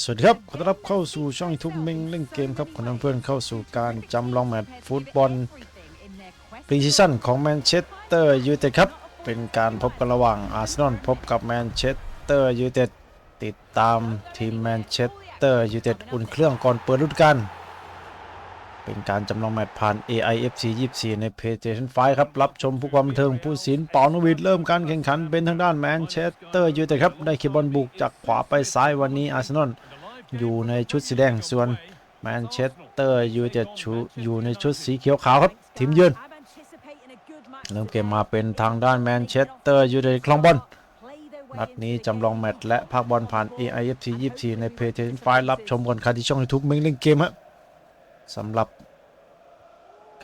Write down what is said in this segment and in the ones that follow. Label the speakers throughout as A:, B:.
A: สวัสดีครับ ขอต้อนรับเข้าสู่ช่องทุกเม้งเล่นเกมครับ ขอนำเพื่อนเข้าสู่การจำลองแมตช์ฟุตบอลปรีซีซั่นของแมนเชสเตอร์ยูไนเต็ดครับ เป็นการพบกันระหว่างอาร์เซนอลพบกับแมนเชสเตอร์ยูไนเต็ดติดตามทีมแมนเชสเตอร์ยูไนเต็ดอุ่นเครื่องก่อนเปิดฤดูกาล เป็นการจำลองแมตช์ผ่าน AIFC 24 ใน PlayStation 5 ครับ รับชมผู้ความบันเทิงผู้ศิลป์ปานวิดเริ่มการแข่งขันเป็นทางด้านแมนเชสเตอร์ยูไนเต็ดครับ ได้เขีบอลบุกจากขวาไปซ้ายวันนี้อาร์เซนอลอยู่ในชุดสีแดงส่วนแมนเชสเตอร์ยูไนเต็ดชูอยู่ในชุดสีเขียวขาวครับ ทีมเยือนเริ่มเกมมาเป็นทางด้านแมนเชสเตอร์ยูไนเต็ดคลองบอลนัดนี้จำลองแมตช์และภาคบอลผ่าน AIFC 24 ใน PlayStation 5 รับชมกันค่ะที่ช่อง YouTube เม้งเล่นเกมฮะ สำหรับ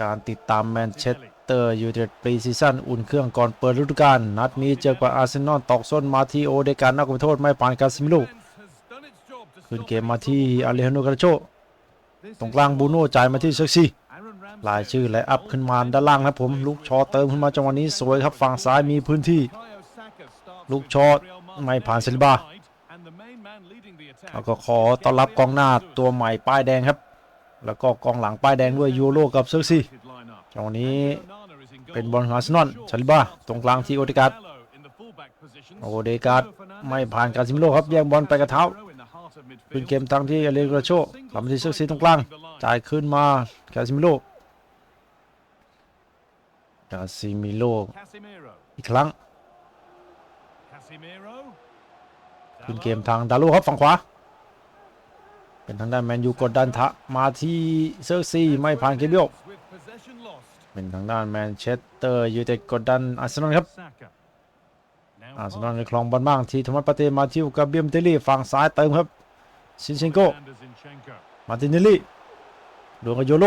A: การติดตามแมนเชสเตอร์ยูไนเต็ดปรีซีซั่นอุ่นเครื่องก่อนเปิดฤดูกาลนัดนี้เจอกับอาร์เซนอลตอกส้นมาที่โอเดการนักโทษไม่ผ่านการซิมิลูขึ้นเกมมาที่อาเลฮานโนกาโชตรงกลางบูโน่จ่ายมาที่เซ็กซี่ลายชื่อและอัพขึ้นมาด้านล่างครับผม ลูกชอเติมขึ้นมาจังหวะนี้สวยครับฝั่งซ้ายมีพื้นที่ ลูกชอไม่ผ่านเซลิบาแล้วก็ขอต้อนรับกองหน้าตัวใหม่ป้ายแดงครับ แล้วก็กองหลังป้ายแดงด้วยยูโรกับเซ็กซี่จังหวะนี้เป็นบอลของอาร์เซนอลซาลิบาตรงกลางที่โอเดกาดโอเดกาดไม่ผ่านการซิมิโลครับแย่งบอลไปกับเท้าเป็นเกมตั้งที่อเลกราโชกลับมาที่เซกซีตรงกลางจ่ายขึ้นมาคาซิมิโลคาซิมิโลอีกครั้งขึ้นเกมทางดาโลครับฝั่งขวา เป็นทางด้านแมนยูกดดันทะมาที่เซอร์ซีไม่ผ่านเกมโยกเป็นทางด้านแมนเชสเตอร์ยูไนเต็ดกดดันอาร์เซนอลครับอาร์เซนอลในคลองบอลบ้างที่ธรรมปาเตมาทิวกับเบียมเตลลี่ฝั่งซ้ายเติมครับซินเชนโกมาตินเนลลี่ดวงกับโยโล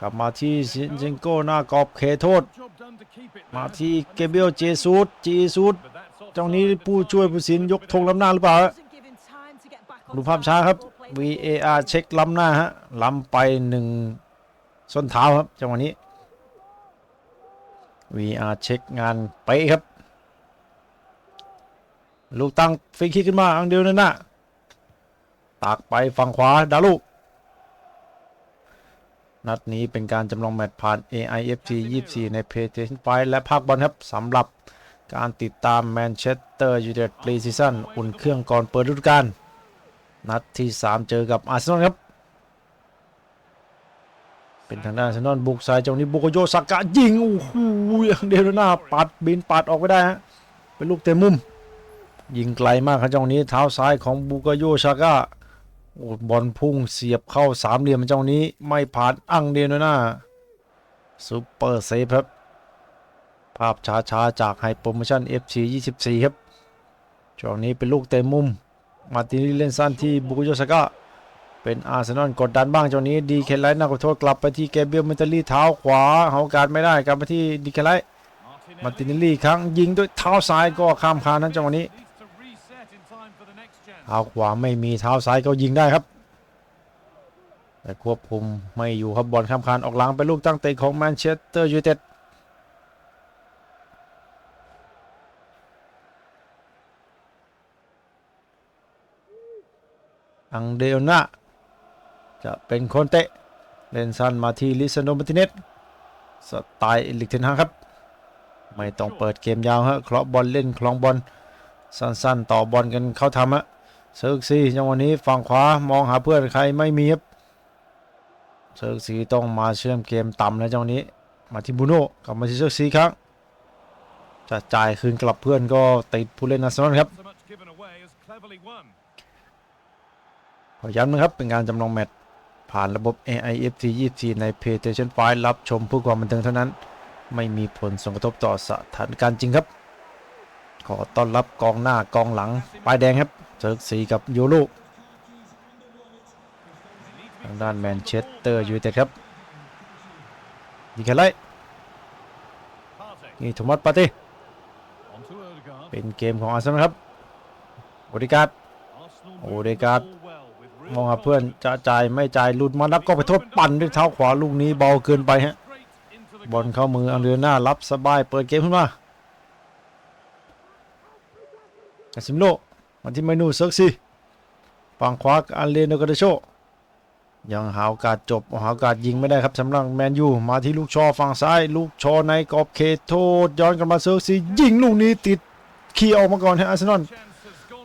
A: กลับมาที่ซินเชนโกหน้ากรอบเขตโทษ มาที่เกเบรียลเจซูดเจซูดเจ้านี้ผู้ช่วยผู้สินยกธงล้ำหน้าหรือเปล่าฮะดูภาพช้าครับ VAR เช็คล้ำหน้าฮะล้ำไปหนึ่งส้นเท้าครับจังหวะนี้ VR เช็คงานไปครับ ลูกตั้งฟรีคิกขึ้นมาอังเดียวนั่นนะตากไปฝั่งขวาดาลูนัดนี้เป็นการจำลองแมตช์ผ่าน AIFC 24 ใน PlayStation 5และภาคบอลครับสำหรับการติดตามแมนเชสเตอร์ยูไนเต็ดปรีซีซั่นอุ่นเครื่องก่อนเปิดฤดูกาล นัดที่ 3 เจอกับอาร์เซนอลครับ เป็นทางด้านอาร์เซนอลบุกสายจังนี้บุกโยสากะยิงโอ้โหอย่างเดียวหน้าปัดบินปัดออกไปได้ฮะเป็นลูกเต็มมุม ยิงไกลมากครับจังหนี้เท้าซ้ายของบุกโยชากะโอ้บอลพุ่งเสียบเข้าสามเหลี่ยมจังหนี้ไม่ผ่านอังเดียนหน้าซูเปอร์เซฟครับภาพช้าๆจากไฮโปรโมชั่น FC 24 ครับจังหนี้เป็นลูกเต็มมุม มาร์ตินลีเล่นสั้นที่บุกโยชากะเป็นอาร์เซนอลกดดันบ้างจังหนี้ดีเคไลท์นักขอโทษกลับไปที่เกเบียลเมนเตอรี่เท้าขวาหากาสไม่ได้กลับไปที่ดีเคไลท์มาร์ตินลีครั้งยิงด้วยเท้าซ้ายก็ข้ามคานนั้นจังหวะนี้เท้าขวาไม่มีเท้าซ้ายก็ยิงได้ครับแต่ควบคุมไม่อยู่ครับบอลข้ามคานออกหลังไปลูกตั้งเตะของแมนเชสเตอร์ยูไนเต็ด อังเดโอนาจะเป็นคนเตะ เล่นสั้นมาที่ลิซานโดมาติเนสสไตล์ลิกเทนฮาครับ ไม่ต้องเปิดเกมยาวฮะเคาะบอลเล่นคลองบอลสั้นๆ ต่อบอลกันเข้าทำฮะเซิร์กซีจังหวะนี้ฝั่งขวามองหาเพื่อนใครไม่มีครับเซิร์กซีต้องมาเชื่อมเกมต่ำแล้วจังหวะนี้ มาที่บูโน่กลับมาที่เซิร์กซีครั้งจะจ่ายคืนกลับเพื่อนก็ติดผู้เล่นอาร์เซนอลครับข อย้ำนะครับ เป็นการจำลองแมตช์ผ่านระบบ AIFC 24 ใน PlayStation 5 รับชมเพื่อความบันเทิงเท่านั้น ไม่มีผลส่งกระทบต่อสถานการณ์จริงครับ ขอต้อนรับกองหน้ากองหลังป้ายแดงครับเจอสีกับโยโลทางด้านแมนเชสเตอร์ยูไนเต็ดครับดีแค่ไรนี่โทมัสปาเต้เป็นเกมของอาร์เซนอลครับโอเดการ์ดโอเดการ์ด มองหาเพื่อนจะจ่ายไม่จ่ายหลุดมาแล้วก็ไปโทษปั่นด้วยเท้าขวาลูกนี้เบาเกินไปฮะบอลเข้ามืออังเดือหน้ารับสบายเปิดเกมขึ้นมากาซิมโลมาที่เมนูเซิร์กซีฝั่งขวาอันเลนโดกาเดโชยังหาโอกาสจบหาโอกาสยิงไม่ได้ครับสำหรับแมนยูมาที่ลูกชอฝั่งซ้าย ลูกชอในกรอบเขตโทษ ย้อนกลันมาเซิร์ฟซียิงลูกนี้ติดขี้ออกมาก่อนฮะอาร์เซนอล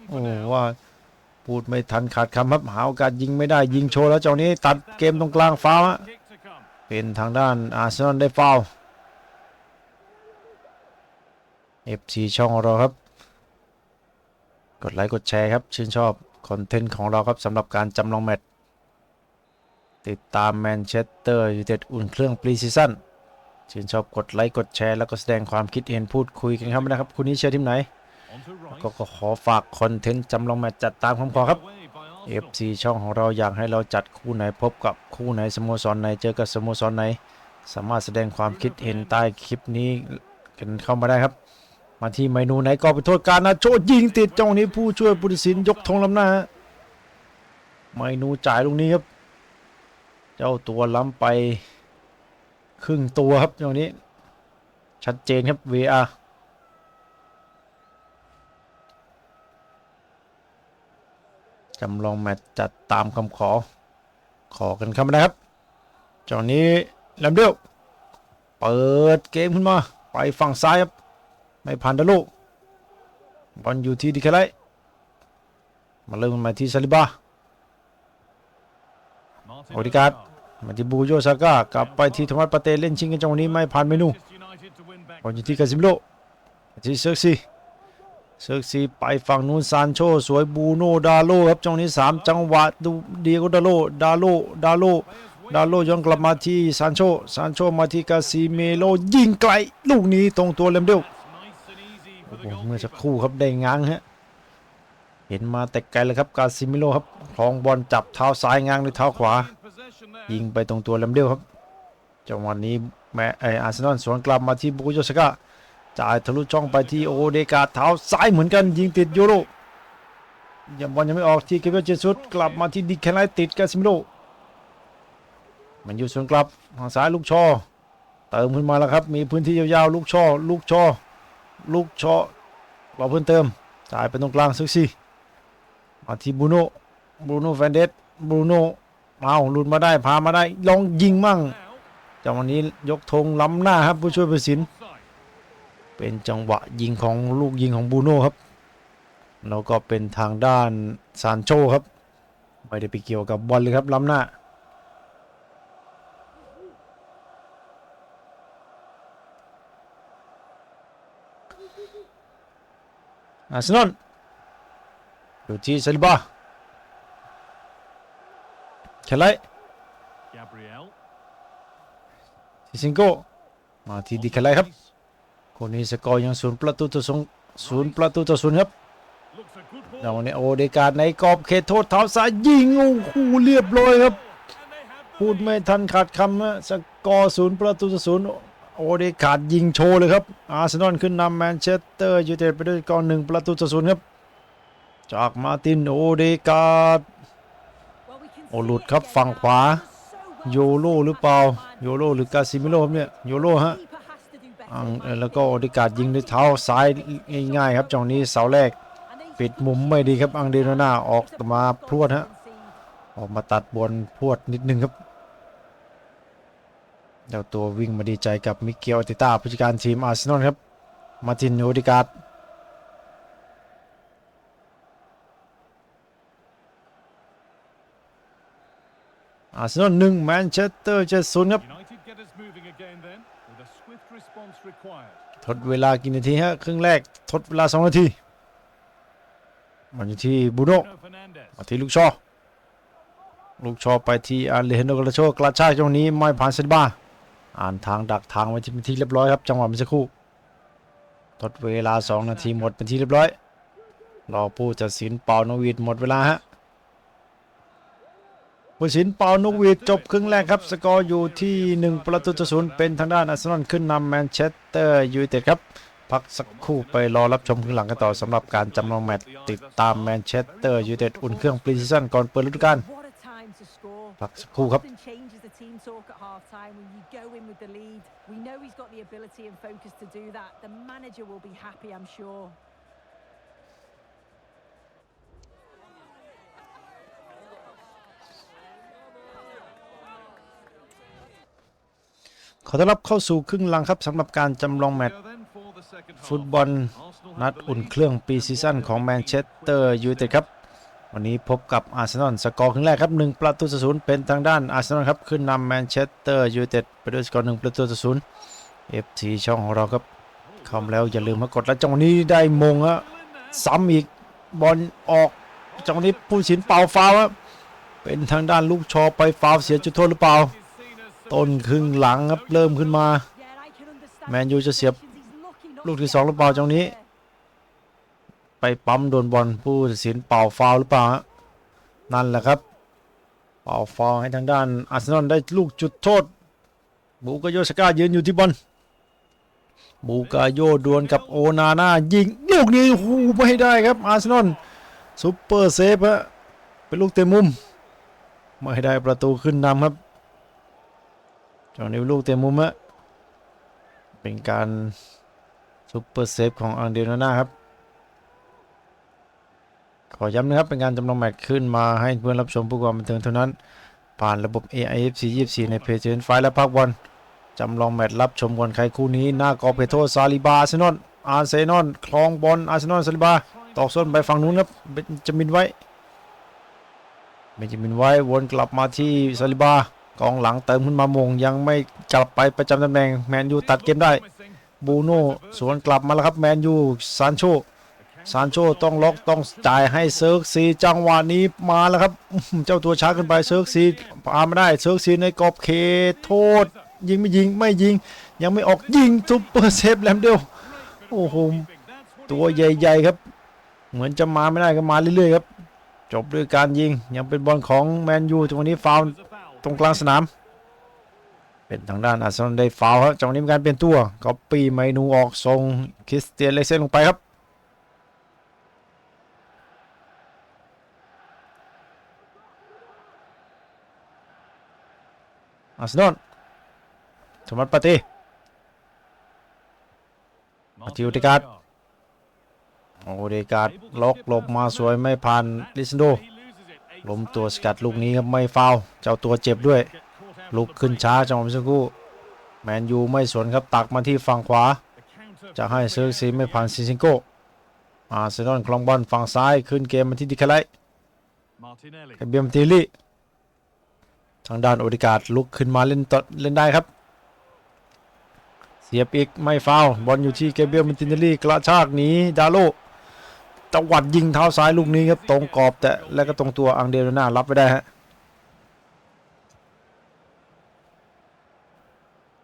A: โอ้ว่า พูดไม่ทันขาดคำครับหาโอกาสยิงไม่ได้ยิงโชว์แล้วเจ้านี้ตัดเกมตรงกลางฟาวล์ฮะเป็นทางด้านอาร์เซนอลได้ฟาวล์ FC ช่องของเราครับ กดไลค์กดแชร์ครับ ชื่นชอบคอนเทนต์ของเราครับสำหรับการจำลองแมตช์ติดตามแมนเชสเตอร์ยูไนเต็ดอุ่นเครื่องปรีซีซั่นชื่นชอบกดไลค์กดแชร์แล้วก็แสดงความคิดเห็นพูดคุยกันครับนะครับ คุณนี้เชียร์ทีมไหน ก็ก็ขอฝากคอนเทนต์จำลองแมตช์จัดตามคำขอครับ FC ช่องของเราอยากให้เราจัดคู่ไหนพบกับคู่ไหนสโมสรไหนเจอกับสโมสรไหน สามารถแสดงความคิดเห็นใต้คลิปนี้กันเข้ามาได้ครับ มาที่เมนูไหนก็เป็นโทษการนะโชดยิงติดจังหวะนี้ผู้ช่วยผู้ตัดสินยกธงล้ำหน้าเมนูจ่ายลูกนี้ครับ เจ้าตัวล้ำไป ครึ่งตัวครับจังหวะนี้ ชัดเจนครับ VR จำลองแมตช์จัดตามคำขอ ขอกันเข้ามานะครับจ้านี้แลมเดียวเปิดเกมขึ้นมา ไปฝั่งซ้ายครับ ไม่ผ่านดาโลบอลอยู่ที่ดิคาไลมาเริ่มมาที่ซาลิบาโอดิการ์ดมาที่บูโยซาก้ากลับไปที่ธรรมัสปาเตเล่นชิงกันจังหวะนี้ไม่ผ่านเมนูบอลอยู่ที่กาซิมโลที่เซิร์ซี เซิร์กซีไปฝั่งนู้นซานโชสวยบูโนดาโลครับจังนี้สามจังหวะดูเดียโกดาโลดาโลดาโลดาโลย้อนกลับมาที่ซานโชซานโชมาที่กาซิเมโลยิงไกล ลูกนี้ตรงตัวเลมเดลโอ้โหเมื่อสักครู่ครับได้ง้างฮะเห็นมาแต่ไกลเลยครับกาซิเมโลครับคลองบอลจับเท้าซ้ายง้างด้วยเท้าขวา ยิงไปตรงตัวแลมเดลครับจังหวะนี้แมไออาร์เซนอลสวนกลับมาที่บุกโยสกา จ่ายทะลุช่องไปที่โอเดกาเท้าซ้ายเหมือนกันยิงติดยูโรยังบอลยังไม่ออกที่เกเบเจสุดกลับมาที่ดิแคนไลติดกาซิมิโลมันอยู่สวนกลับทางซ้ายลูกชอเติมขึ้นมาแล้วครับ มีพื้นที่ยาวๆลูกชอลูกชอลูกชาะรอเพิ่มเติมจ่ายไปตรงกลางซึกซี่มาที่บูโน่บูโน่แฟนเดสบูโน่เอาหลุดมาได้พามาได้ลองยิงมั่งจังหวะนี้ยกธงล้ำหน้าครับผู้ช่วยผู้สิน เป็นจังหวะยิงของลูกยิงของบูโน่ครับ แล้วก็เป็นทางด้านซานโชครับ ไม่ได้ไปเกี่ยวกับบอลเลยครับล้ำหน้า อาร์เซนอลอยู่ที่ซาลิบาเชลัยทิซิงโกมาที่ดิคาไลครับ คนนี้สกอร์ยังศูนย์ประตูต่อศูนย์ศูนย์ประตูต่อศูนย์ครับเราเนี่ยโอเดการดในกรอบเขตโทษเท้าซ้ายยิงโอ้โหเรียบร้อยครับ พูดไม่ทันขาดคำนะสกอร์ศูนย์ประตูต่อศูนย์โอเดการดยิงโชว์เลยครับ อาร์เซนอลขึ้นนำแมนเชสเตอร์ยูไนเต็ดไปด้วยกอร์หนึ่งประตูต่อศูนย์ครับ จากมาตินโอเดการด
B: โอหลุดครับฝั่งขวา
A: โยโลหรือเปล่าโยโลหรือกาซิมิโลครับเนี่ยโยโลฮะ แล้วก็โอการยิงด้วยเท้าซ้ายง่ายๆครับจังนี้เสาแรก ปิดมุมไม่ดีครับอังเดโนนาออกมาพรวดฮะออกมาตัดบอลพรวดนิดนึงครับเจ้าตัววิ่งมาดีใจกับมิเกลอติต้าผู้จัดการทีมอาร์เซนอลครับ มาตินโอเดการ์ดอาร์เซนอลหนึ่งแมนเชสเตอร์เจ็ดศูนย์ครับ ทดเวลากี่นาทีฮะครึ่งแรกทดเวลา 2 นาทีมันอยู่ที่บูโน่มาที่ลูกชอ ลูกชอไปที่อาเลเฮนโดกระโชกระชากจังหวะนี้ไม่ผ่านเซนบาอ่านทางดักทางไว้ที่เป็นที่เรียบร้อยครับจังหวะเมื่อสักครู่ทดเวลา 2 นาทีหมดเป็นที่เรียบร้อยรอผู้ตัดสินเป่านกหวีดหมดเวลาฮะ ผู้สินเป่านกหวีดจบครึ่งแรกครับ สกอร์อยู่ที่ 1 ประตูต่อศูนย์เป็นทางด้านอาร์เซนอลขึ้นนำแมนเชสเตอร์ยูไนเต็ดครับ พักสักครู่ไปรอรับชมครึ่งหลังกันต่อสำหรับการจำลองแมตช์ติดตามแมนเชสเตอร์ยูไนเต็ดอุ่นเครื่องปรีซีซั่นก่อนเปิดฤดูกาลพักสักครู่ครับ
B: team talk at half time when you go in with the lead. We know he's got the ability and focus to do that. The manager will be happy, I'm sure.
A: ขอต้อนรับเข้าสู่ครึ่งหลังครับสำหรับการจำลองแมตช์ฟุตบอลนัดอุ่นเครื่องปีซีซั่นของแมนเชสเตอร์ยูไนเต็ดครับ วันนี้พบกับอาร์เซนอลสกอร์ครึ่งแรกครับ 1 ประตูต่อศูนย์เป็นทางด้านอาร์เซนอลครับ ขึ้นนำแมนเชสเตอร์ยูไนเต็ดไปด้วยสกอร์1ประตูต่อศูนย์เอฟซีช่องของเราครับเข้ามาแล้วอย่าลืมมากดและจังหวะนี้ได้มงฮะซ้ำอีกบอลออกจังหวะนี้ผู้สินเป่าฟาวล์เป็นทางด้านลูกชอไปฟาวเสียจุดโทษหรือเปล่า ต้นครึ่งหลังครับเริ่มขึ้นมา แมนยูจะเสียบลูกที่สองหรือเปล่าจังนี้ ไปปั๊มโดนบอลผู้ตัดสินเป่าฟาวหรือเปล่านั่นแหละครับ เป่าฟาวให้ทางด้านอาร์เซนอลได้ลูกจุดโทษ บูกาโยสก้ายืนอยู่ที่บอลบูกาโยดวลกับโอนาน่ายิงลูกนี้หูไม่ได้ครับอาร์เซนอลซุปเปอร์เซฟฮะเป็นลูกเต็มมุม ไม่ได้ประตูขึ้นนำครับ จังหวะนี้ลูกเต็มมุมฮะเป็นการซุปเปอร์เซฟของอังเดโนาครับขอย้ำนะครับ เป็นการจำลองแมตช์ขึ้นมาให้เพื่อนรับชมผู้ความบันเทิงเท่านั้น ผ่านระบบ AIFC 24 ในเพจเชนไฟและพักบอลจำลองแมตช์รับชมก่อนใครคู่นี้ หน้ากอเปโตซาลิบาอาร์เซนอลอาร์เซนอลคลองบอลอาร์เซนอลซาลิบาตอกส้นไปฝั่งนู้นครับเบนจามินไว้เบนจามินไว้วนกลับมาที่ซาลิบา กองหลังเติมขึ้นมามงยังไม่กลับไปประจำตำแหน่งแมนยูตัดเกมได้บูโน่สวนกลับมาแล้วครับแมนยูซานโชซานโชต้องล็อกต้องจ่ายให้เซิร์กซีจังหวะนี้มาแล้วครับเจ้าตัวช้าขึ้นไปเซิร์กซีพาไม่ได้เซิร์กซีในกรอบเขตโทษ ยิงไม่ยิงไม่ยิง ยังไม่ออกยิงซุปเปอร์เซฟแลมเดลโอ้โหตัวใหญ่ๆครับ เหมือนจะมาไม่ได้ก็มาเรื่อยๆครับจบด้วยการยิงยังเป็นบอลของแมนยูจังหวะนี้ฟาวล์ ตรงกลางสนาม เป็นทางด้านอาร์เซนอลได้ฟาวครับจังหวะนี้มีการเปลี่ยนตัวก็ปีไมนูออกทรงคริสเตียนเลเซนลงไปครับอาร์เซนอลสมัตปาต้
C: มาทิวติการ์ด
A: โอเดการ์ดล็อกหลบมาสวยไม่ผ่านลิซันโด ล้มตัวสกัดลูกนี้ครับไม่ฟาวล์เจ้าตัวเจ็บด้วย ลุกขึ้นช้าจังหวะเมื่อสักครู่แมนยูไม่สวนครับตักมาที่ฝั่งขวา จะให้เซิร์กซีไม่ผ่านซิซิงโกอาร์เซนอลคลองบอลฝั่งซ้ายขึ้นเกมมาที่ดิคาไลกับเบียมติลี่ทางด้านโอเดการ์ดลุกขึ้นมาเล่นต่อเล่นได้ครับ เสียบอีกไม่ฟาวล์บอลอยู่ที่เกเบียลมินตินเนลลี่กระชากหนีดาโล ตวัดยิงเท้าซ้ายลูกนี้ครับตรงกรอบแต่แล้วก็ตรงตัวอังเดรนารับไปได้ฮะ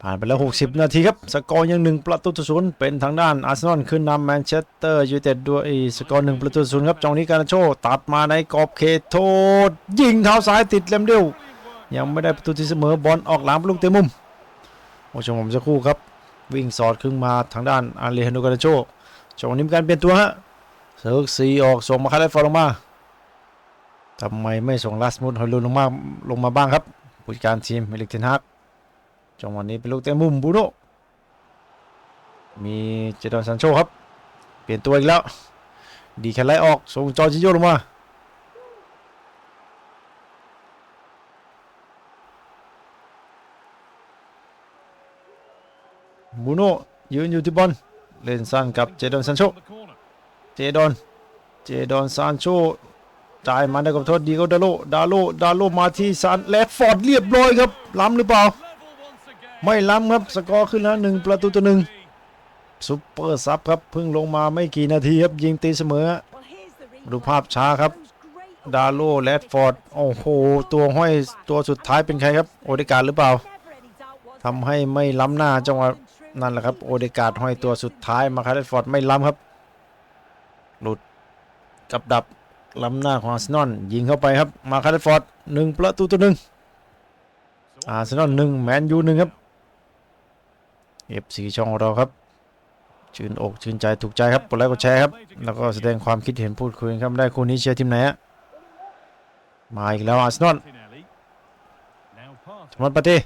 A: ผ่านไปแล้ว 60 นาทีครับ สกอร์ยัง1ประตูต่อศูนย์เป็นทางด้านอาร์เซนอลขึ้นนำแมนเชสเตอร์ยูไนเต็ดด้วยสกอร์1ประตูต่อศูนย์ครับจังนี้การาโชตัดมาในกรอบเขตโทษ ยิงเท้าซ้ายติดเลมเดลยังไม่ได้ประตูที่เสมอบอลออกหลังลูกเตะมุมโอ้ชมผมสักครู่ครับ วิ่งสอดขึ้นมาทางด้านอารีฮันโดกานาโชจังหวะนี้มีการเปลี่ยนตัวฮะ เซิร์กซีออกส่งมาคาร์ลฟอร์ลงมาทำไมไม่ส่งลาสมุดฮอยลุนลงมาลงมาบ้างครับ ผู้จัดการทีมเมลิกเทนฮักจังหวะนี้เป็นลูกเตะมุมบูโนมีเจดอนซันโชครับ เปลี่ยนตัวอีกแล้ว ดีแคไลออกส่งจอร์จิโยลงมาบูโนยืนอยู่ที่บอลเล่นสั้นกับเจดอนซันโช เจดอน เจดอนซานโชจ่ายมาได้กับโทษดีก็ดาโลดาโลดาโลมาที่ซานแลดฟอร์ดเรียบร้อยครับ ล้ำหรือเปล่า ไม่ล้ำครับ สกอร์ขึ้นแล้วหนึ่งประตูต่อหนึ่งซุปเปอร์ซับครับเพิ่งลงมาไม่กี่นาทีครับ ยิงตีเสมอ ดูภาพช้าครับ ดาโลแลดฟอร์ด โอ้โห ตัวห้อยตัวสุดท้ายเป็นใครครับ โอเดการหรือเปล่าทำให้ไม่ล้ำหน้าจังหวะนั่นแหละครับ โอเดการห้อยตัวสุดท้ายมาคาร์ลฟอร์ดไม่ล้ำครับ กับดับล้ำหน้าของอาร์เซนอลยิงเข้าไปครับ มาคาร์ลฟอร์ดหนึ่งประตูต่อหนึ่งอาร์เซนอลหนึ่งแมนยูหนึ่งครับเอฟซีช่องเราครับ ชื่นอกชื่นใจถูกใจครับกดไลค์กดแชร์ครับ แล้วก็แสดงความคิดเห็นพูดคุยครับได้คู่นี้เชียร์ทีมไหนฮะมาอีกแล้วอาร์เซนอลสมัติปาเต้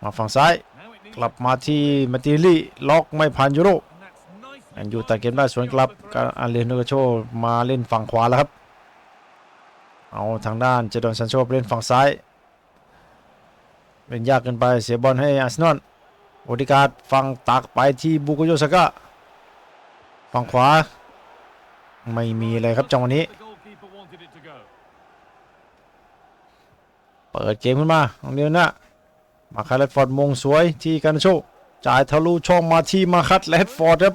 A: มาฝั่งซ้าย กลับมาที่มาติลี่ล็อกไม่ผ่านยูโร แอนยูตัดเกมได้สวนกลับการอาเลนโนกโชมาเล่นฝั่งขวาแล้วครับ เอาทางด้านเจดอนซันโชเล่นฝั่งซ้าย เป็นยากเกินไปเสียบอลให้อาร์เซนอลโอดิการ์ดฟังตักไปที่บุกโยสกะฝั่งขวา ไม่มีอะไรครับจังหวะนี้ เปิดเกมขึ้นมาตรงเดียวนะมาคัตแรดฟอร์ดมงสวยที่กันโชจ่ายทะลุช่องมาที่มาคัตแรดฟอร์ดครับ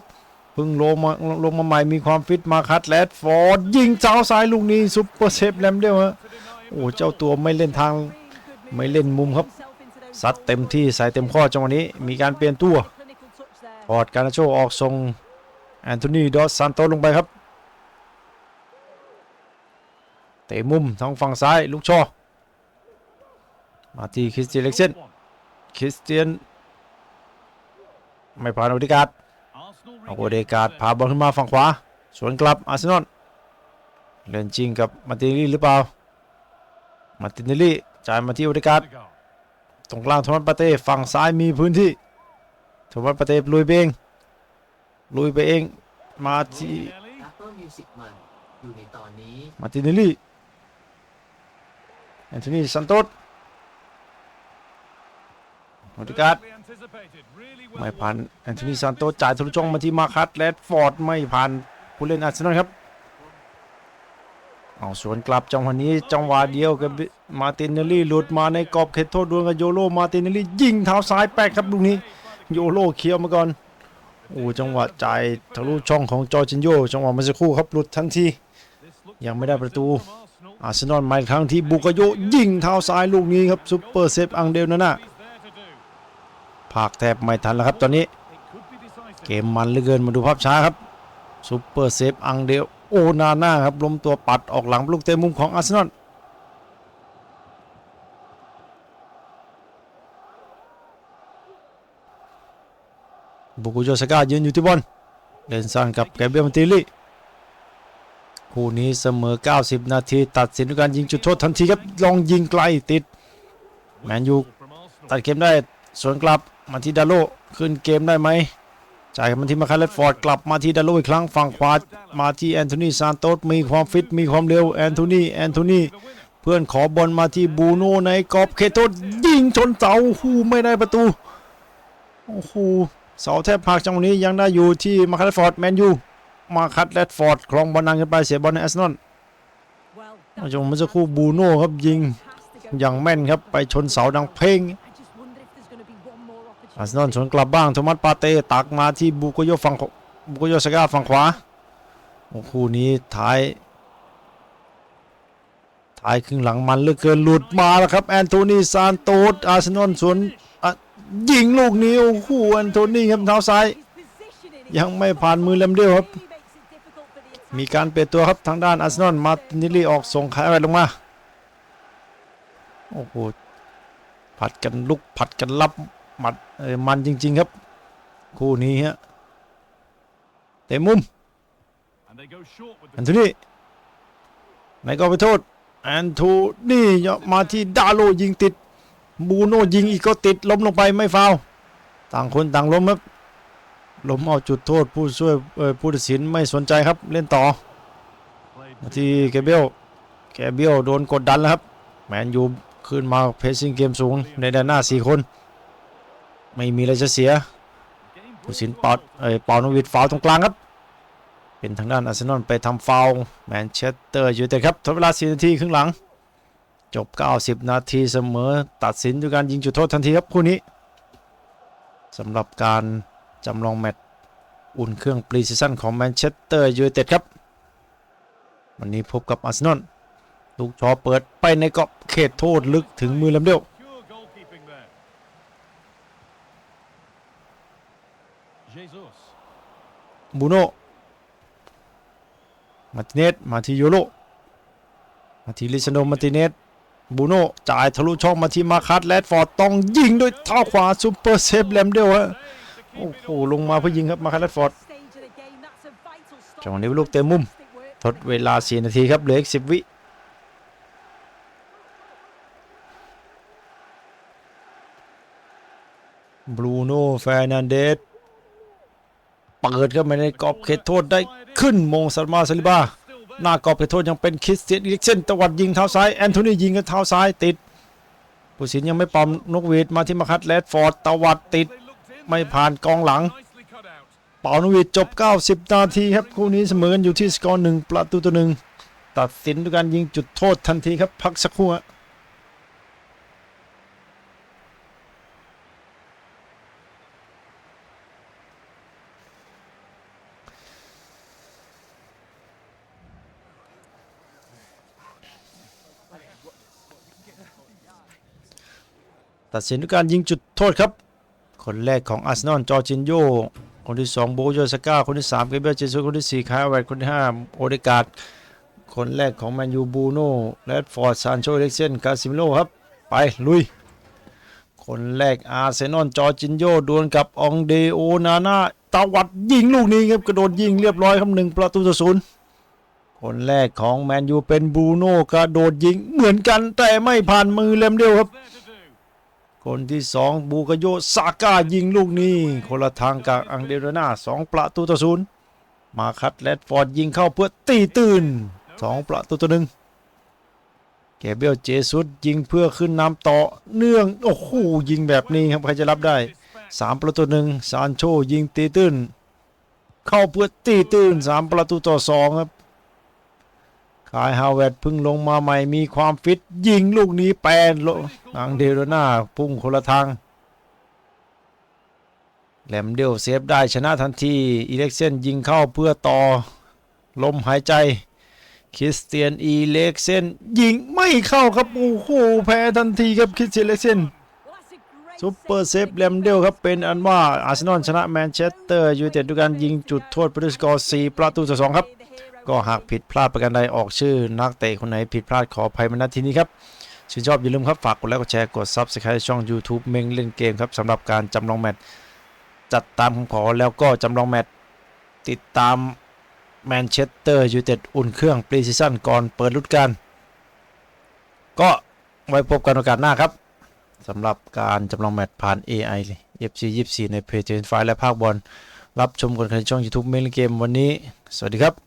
A: พิ่งลงมาลงมาใหม่มีความฟิตมาคัตแรดฟอร์ดยิงเจ้าซ้ายลูกนี้ซุปเปอร์เซฟแลมเดียวฮะโอ้เจ้าตัวไม่เล่นทางไม่เล่นมุมครับซัดเต็มที่ใส่เต็มข้อจังหวะนี้มีการเปลี่ยนตัวพอร์ดการาโชออกทรงแอนโทนีดอสซานโตลงไปครับเตะมุมทางฝั่งซ้ายลูกชอมาที่คริสเตียนเล็กเซนคริสเตียนไม่ผ่านโอเดการ เอาโอเดการ์ดพาบอลขึ้นมาฝั่งขวา สวนกลับอาร์เซนอลเล่นจริงกับมาตินลลี่หรือเปล่า มาตินลลี่จ่ายมาที่โอเดการ์ดตรงกลางโทมัสปาเต้ฝั่งซ้ายมีพื้นที่โทมัสปาเต้ลุยไปเองลุยไปเองมาที่
D: มา
A: ตินลลี่แอนโทนีซันโตสโอเดการ์ด ไม่ผ่านแอนโทนีซานโตจ่ายทะลุช่องมาที่มาคัตแรดฟอร์ดไม่ผ่านผู้เล่นอาร์เซนอลครับเอาสวนกลับจังหวะนี้จังหวะเดียวกับมาตินเนลลี่หลุดมาในกรอบเขตโทษดวลกับโยโรมาตินเนลลี่ยิงเท้าซ้ายแปกครับลูกนี้โยโรเคลียร์มาก่อนโอ้จังหวะจ่ายทะลุช่องของจอร์จินโยจังหวะมื่อสักครู่ครับหลุดทันทียังไม่ได้ประตูอาร์เซนอลมาอีกครั้งที่บุกโยยิงเท้าซ้ายลูกนี้ครับซุปเปอร์เซฟอังเดลนั่นน่ะ
C: He's there to do.
A: ภาคแทบไม่ทันแล้วครับตอนนี้ เกมมันเหลือเกินมาดูภาพช้าครับซูเปอร์เซฟอังเดลโอนาน่าครับล้มตัวปัดออกหลังลูกเตะมุมของอาร์เซนอลบุกุโยสกายืนอยู่ที่บอลเลนสั้นกับแกเบียมันติลลี่คู่นี้เสมอ 90 นาที ตัดสินด้วยการยิงจุดโทษทันทีครับ ลองยิงไกลติด แมนยูตัดเกมได้ สวนกลับมาที่ดาโลขึ้นเกมได้ไหมจ่ายมาที่มาคาเลตฟอร์ดกลับมาที่ดาโลอีกครั้งฝั่งขวามาที่แอนโทนีซานโตสมีความฟิตมีความเร็วแอนโทนีแอนโทนีเพื่อนขอบอลมาที่บูโน่ในกรอบเขตโทษยิงชนเสาหูไม่ได้ประตูโอ้โหเสาแทบพักจังหวะนี้ยังได้อยู่ที่มาคาเลตฟอร์ดแมนยูมาคัดแรดฟอร์ดครองบอลนางกันไปเสียบอลในแอสนอนจังหวะเมื่อสักครู่บูโน่ครับยิงอย่างแม่นครับไปชนเสาดังเพ่ง อาร์เซนอลสวนกลับบ้างโทมัสปาเต้ตักมาที่บุโกโยฝั่งบุกโยสกาฝั่งขวาโอ้คู่นี้ท้ายท้ายครึ่งหลังมันเหลือเกินหลุดมาแล้วครับแอนโทนีซานโตสอาร์เซนอลสวนยิงลูกนี้โอ้โหแอนโทนีครับเท้าซ้าย ยังไม่ผ่านมือเลมเดียวครับ มีการเปลี่ยนตัวครับทางด้านอาร์เซนอลมาตินเนลลี่ออกส่งขายไรลงมาโอ้โหผัดกันลุกผัดกันรับ หมัดเอ้ยมันจริง ๆ ครับ คู่นี้ฮะเตะมุม
C: And they go short with
A: แอ
C: the
A: นโทนีไหนก็ไปโทษแอนโทนีมาที่ดาโลยิงติดบูโน่ยิงอีกก็ติดล้มลงไปไม่ฟาวล์ต่างคนต่างล้มครับล้มเอาจุดโทษผู้ช่วยเอ่อผู้ตัดสินไม่สนใจครับเล่นต่อ
C: played
A: มาที่แกเบลแกเบลโดนกดดันแล้วครับ แมนยูขึ้นมาเพสซิ่งเกมสูงในด้านหน้าสี่คน ไม่มีอะไรจะเสีย
C: game
A: ผู้สินเปาเอ้ยเปานวิดฟาวล์ตรงกลางครับ เป็นทางด้านอาร์เซนอลไปทำฟาวล์แมนเชสเตอร์ยูไนเต็ดครับทดเวลา4นาทีครึ่งหลัง จบ 90 นาทีเสมอตัดสินด้วยการยิงจุดโทษทันทีครับคู่นี้สำหรับการจำลองแมตช์อุ่นเครื่องปรีซีซั่นของแมนเชสเตอร์ยูไนเต็ดครับ วันนี้พบกับอาร์เซนอลลูกชอเปิดไปในกรอบเขตโทษลึกถึงมือลำเดียว บูโนมาติเนสมาที่โยโรมาที่ลิซานมาติเนสบูโนจ่ายทะลุช่องมาที่มาคัตแรดฟอร์ดต้องยิงด้วยเท้าขวาซูเปอร์เซฟแลมเดลฮะโอ้โหลงมาเพื่อยิงครับมาคัตแรดฟอร์ดจังหวะนี้ลูกเต็มมุมทดเวลา 4 นาทีครับเหลืออีก 10 วิบรูโน่แฟรนันเดส เปิดเข้ามาในกรอบเขตโทษได้ขึ้นมงซามาซาลิบาหน้ากรอบเขตโทษยังเป็นคริสเตียนอีลิกเซนตวัดยิงเท้าซ้ายแอนโทนียิงกับเท้าซ้ายติดผู้สินยังไม่ปอมนกหวีดมาที่มาคัดแรดฟอร์ดตวัดติดไม่ผ่านกองหลัง เป่านกหวีดจบ 90 นาทีครับคู่นี้เสมอกันอยู่ที่สกอร์หนึ่งประตูต่อหนึ่งตัดสินด้วยการยิงจุดโทษทันทีครับพักสักครู่ ตัดสินด้วยการยิงจุดโทษครับ คนแรกของอาร์เซนอลจอร์จินโยคนที่ 2 โบโยสก้า คนที่3เกเบรียลเจซุสคนที่4คายแวร์ดคนที่5โอเดกาดคนแรกของแมนยูบูโน่แรดฟอร์ดซานโชเล็กเซนกาซิมิโลครับ ไป ลุย คนแรกอาร์เซนอลจอร์จินโยดวลกับองเดโอนาน่าตาวัดยิงลูกนี้ครับ กระโดดยิงเรียบร้อยครับหนึ่งประตูต่อศูนย์คนแรกของแมนยูเป็นบูโน่กระโดดยิงเหมือนกันแต่ไม่ผ่านมือเลมเดียวครับ คนที่2บูกโยซาก้ายิงลูกนี้ คนละทางกับอังเดรนาสองประตูต่อศูนย์มาคัดแรดฟอร์ดยิงเข้าเพื่อตีตื่นสองประตูต่อหนึ่งแกเบียลเจสุสยิงเพื่อขึ้นนำต่อเนื่อง โอ้โหยิงแบบนี้ครับใครจะรับได้ 3 ประตูหนึ่งซานโชยิงตีตื่นเข้าเพื่อตีตื่น3 ประตูต่อ2ครับ คายฮาวเวิร์ดพิ่งลงมาใหม่มีความฟิต ยิงลูกนี้แปนลงอังเดโรนาพุ่งคนละทางแหลมเดียวเซฟได้ชนะทันทีอีเล็กเซนยิงเข้าเพื่อต่อ ลมหายใจ คริสเตียนอีเล็กเซนยิงไม่เข้าครับโอ้โหแพ้ทันทีครับคริสเตียนเล็กเซนซุปเปอร์เซฟแลมเดลครับเป็นอันว่าอาร์เซนอลชนะแมนเชสเตอร์ยูไนเต็ดด้วยการยิงจุดโทษไปด้วยสกอร์4ประตูต่อ2ครับ ก็หากผิดพลาดประการใดออกชื่อนักเตะคนไหนผิดพลาดขออภัยมาณที่นี้ครับชื่นชอบอย่าลืมครับฝากกดไลค์กดแชร์กด Subscribe ช่อง YouTube เมงเล่นเกมครับสำหรับการจำลองแมตช์จัดตามคำขอแล้วก็จำลองแมตช์ติดตามแมนเชสเตอร์ยูไนเต็ดอุ่นเครื่องปรีซีซั่นก่อนเปิดฤดูกาลก็ไว้พบกันโอกาสหน้าครับสำหรับการจำลองแมตช์ผ่าน AI FC 24 ในเพจเทนไฟและภาคบอลรับชมกันในช่อง YouTube เมนเกมวันนี้ สวัสดีครับ